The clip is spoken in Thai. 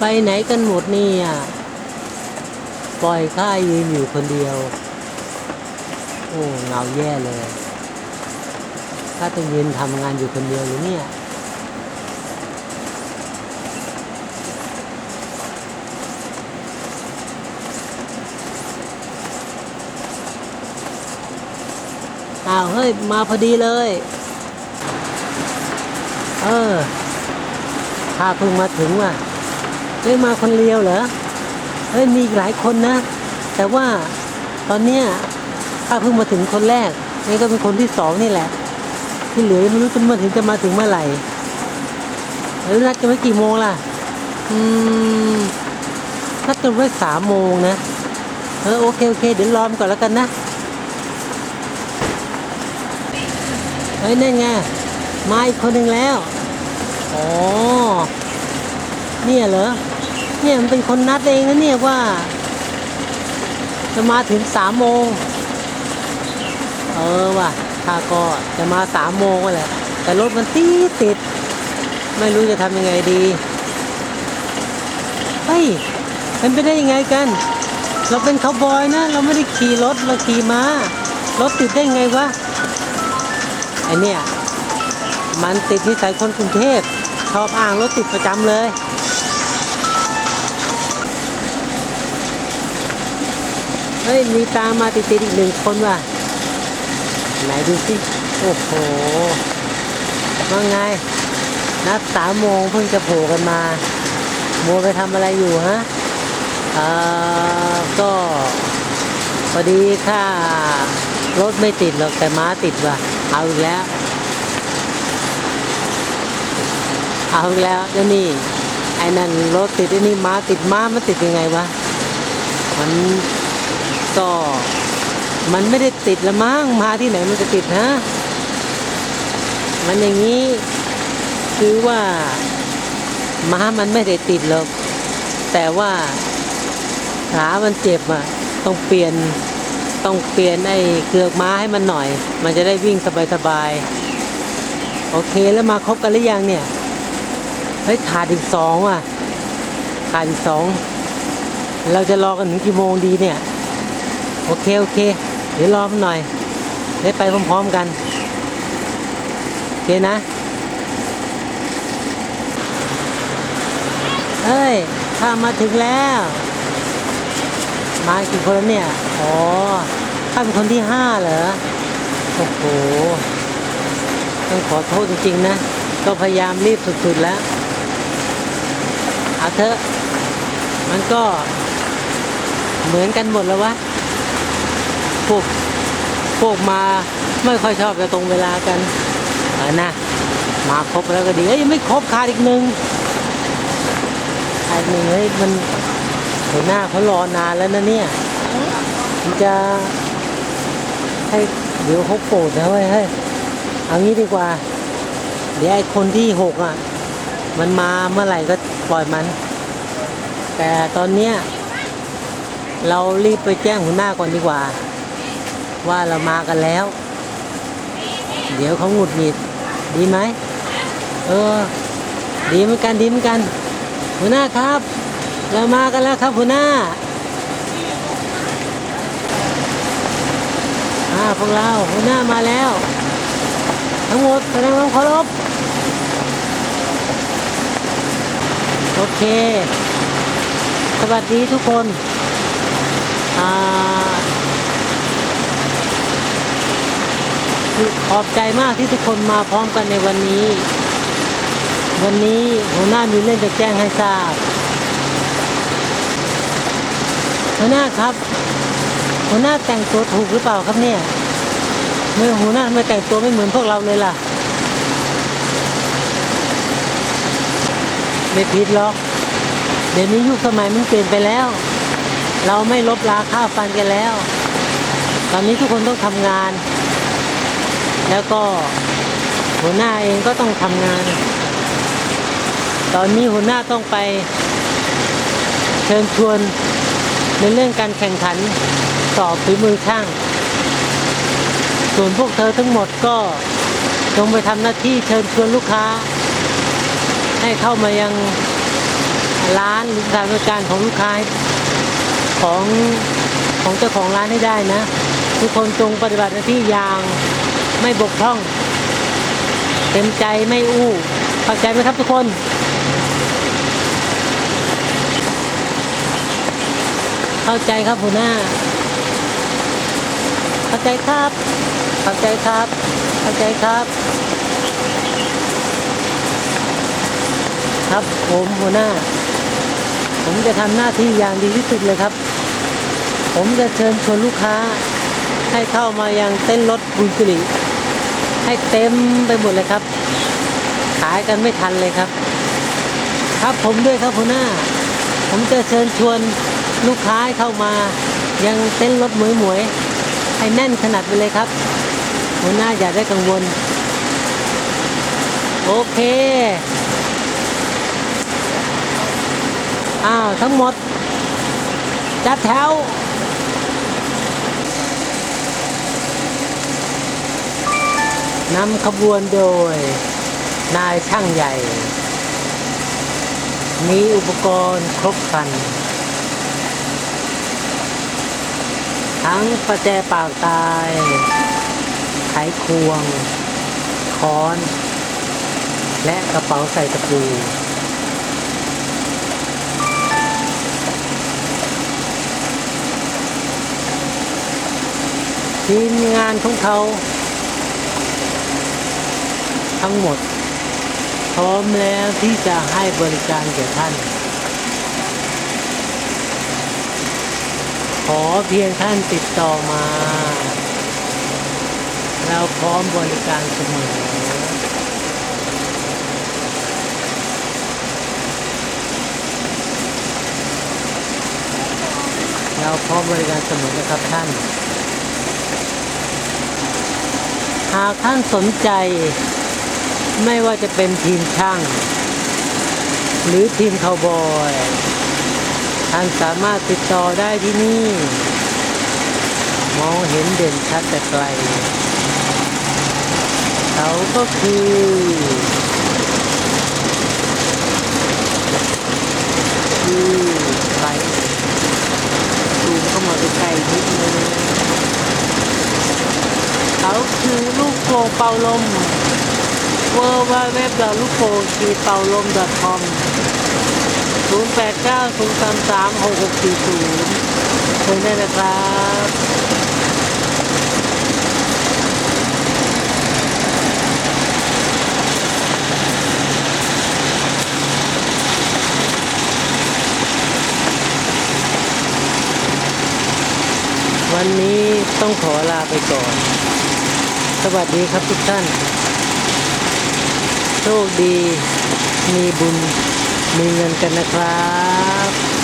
ไปไหนกันหมดเนี่ยปล่อยข้ายืนอยู่คนเดียว โอ้เงาแย่เลยข้าต้องยืนทำงานอยู่คนเดียวหรือเนี่ยอ้าวเฮ้ย มาพอดีเลย เออข้าเพิ่งมาถึงว่ะ เฮ้ยมาคนเดียวเหรอเฮ้ยมีหลายคนนะ แต่ว่าตอนเนี้ยข้าเพิ่งมาถึงคนแรกนี่ก็เป็นคนที่สองนี่แหละ ที่เหลือไม่รู้จะมาถึงจะมาถึงเมื่อไหร่แล้วนัดกันไว้กี่โมงล่ะ อืมนัดกันไว้สามโมงนะเออโอเคโอเคเดี๋ยวรอมนก่อนแล้วกันนะเฮ้ยนั่นไงมาอีกคนหนึ่งแล้วอ๋อเนี่ยเหรอ เนี่ยมันเป็นคนนัดเองนะเนี่ยว่า จะมาถึงสามโมง เออว่ะข้าก็จะมาสามโมงแหละแต่รถมันติดติด ไม่รู้จะทำยังไงดีเฮ้ยเป็นไปได้ยังไงกัน เราเป็นคาวบอยนะ เราไม่ได้ขี่รถเราขี่ม้ารถติดได้ไงวะไอเนี่ยมันติดนิสัยคนกรุงเทพชอบอ้างรถติดประจำเลย เฮ้ย มีตามมาติดติดอีกหนึ่งคนว่ะ ไหนดูสิ โอ้โหว่าไง นัดสามโมงเพิ่งจะโผล่กันมา โมวไปทำอะไรอยู่ฮะเอ่อก็พอดีค่ารถไม่ติดหรอกแต่ม้าติดว่ะ เอาอีกแล้ว เอาอีกแล้วแล้วนี่ไอ้นั่นรถติดไอ้นี่ม้าติดม้ามันติดยังไงวะ มัน ก็มันไม่ได้ติดละมั้งมาที่ไหนมันจะติดฮะมันอย่างนี้คือว่าม้ามันไม่ได้ติดหรอกแต่ว่าขามันเจ็บอะต้องเปลี่ยนต้องเปลี่ยนไอ้เกือกม้าให้มันหน่อย มันจะได้วิ่งสบายๆโอเคแล้วมาครบกันหรือยังเนี่ยเฮ้ยขาดอีกสองว่ะขาดอีกสองเราจะรอกันถึงกี่โมงดีเนี่ย โอเค โอเค เดี๋ยวรอมันหน่อย ได้ไปพร้อมๆกัน โอเคนะเฮ้ย ข้ามาถึงแล้ว มากี่คนแล้วเนี่ย อ๋อ ข้าเป็นคนที่ห้าเหรอ โอ้โห ต้องขอโทษจริงๆนะ ก็พยายามรีบสุดๆแล้วเอาเถอะ มันก็เหมือนกันหมดแล้ววะ พวกพวกมาไม่ค่อยชอบจะตรงเวลากันเออนะมาครบแล้วก็ดีเอ้ยยังไม่ครบขาดอีกหนึ่งขาดหนึ่งเฮ้ยมันหัวหน้าเขารอนานแล้วนะเนี่ยมันจะให้เดี๋ยวเขาโกรธนะเว้ยเฮ้ยเอางี้ดีกว่า เดี๋ยวไอ้คนที่หกอะ มันมาเมื่อไหร่ก็ปล่อยมัน แต่ตอนเนี้ยเรารีบไปแจ้งหัวหน้าก่อนดีกว่า ว่าเรามากันแล้ว เดี๋ยวเขาหงุดหงิด ดีไหมเออ ดีเหมือนกันดีเหมือนกัน หัวหน้าครับ เรามากันแล้วครับหัวหน้าอ่าพวกเราหัวหน้ามาแล้ว ทั้งหมดแสดงความเคารพโอเค สวัสดีทุกคน อ่า ขอบใจมากที่ทุกคนมาพร้อมกันในวันนี้ วันนี้หัวหน้ามีเรื่องจะแจ้งให้ทราบหัวหน้าครับ หัวหน้าแต่งตัวถูกหรือเปล่าครับเนี่ยเมื่อหัวหน้าไม่แต่งตัวไม่เหมือนพวกเราเลยล่ะไม่ผิดหรอกเดี๋ยวนี้ยุคสมัยมันเปลี่ยนไปแล้ว เราไม่ลบลาค่าฟันกันแล้ว ตอนนี้ทุกคนต้องทำงาน แล้วก็หัวหน้าเองก็ต้องทำงาน ตอนนี้หัวหน้าต้องไป เชิญชวนในเรื่องการแข่งขันสอบฝีมือช่าง ส่วนพวกเธอทั้งหมดก็จงไปทำหน้าที่เชิญชวนลูกค้า ให้เข้ามายังร้านหรือการบริการของลูกค้าของของเจ้าของร้านให้ได้นะ ทุกคนจงปฏิบัติหน้าที่อย่าง ไม่บกพร่อง เต็มใจไม่อู้เข้าใจไหมครับทุกคนเข้าใจครับหัวหน้า เข้าใจครับ เข้าใจครับ เข้าใจครับ ครับผมหัวหน้า ผมจะทำหน้าที่อย่างดีที่สุดเลยครับ ผมจะเชิญชวนลูกค้าให้เข้ามายังเต้นรถบุญสิริ ให้เต็มไปหมดเลยครับ ขายกันไม่ทันเลยครับ ครับผมด้วยครับหัวหน้า ผมจะเชิญชวนลูกค้าเข้ามา ยังเต้นรถหมวยหมวยๆให้แน่นขนาดไปเลยครับหัวหน้าอย่าได้กังวล โอเคอ้าวทั้งหมด จัดแถว นำขบวนโดย นายช่างใหญ่ มีอุปกรณ์ครบครัน ทั้งประแจปากตาย ไขควง ค้อน และกระเป๋าใส่ตะปูทีมงานของเขา ทั้งหมด พร้อมแล้วที่จะให้บริการแก่ท่าน ขอเพียงท่านติดต่อมา เราพร้อมบริการเสมอเราพร้อมบริการเสมอนะครับท่าน หากท่านสนใจ ไม่ว่าจะเป็นทีมช่าง หรือทีมคาวบอยท่านสามารถติดต่อได้ที่นี่ มองเห็นเด่นชัดแต่ไกล เขาก็คือคือไปซูมเข้ามาใกล้นิดนึงเขาคือลูกโป่งเป่าลม w w w ลูกโป่งขีเป่าลม .com 0 8 9 0 3 3 6 6 4 0เชิญได้นะครับวันนี้ต้องขอลาไปก่อน สวัสดีครับทุกท่าน โชคดี มีบุญ มีเงินกันนะครับ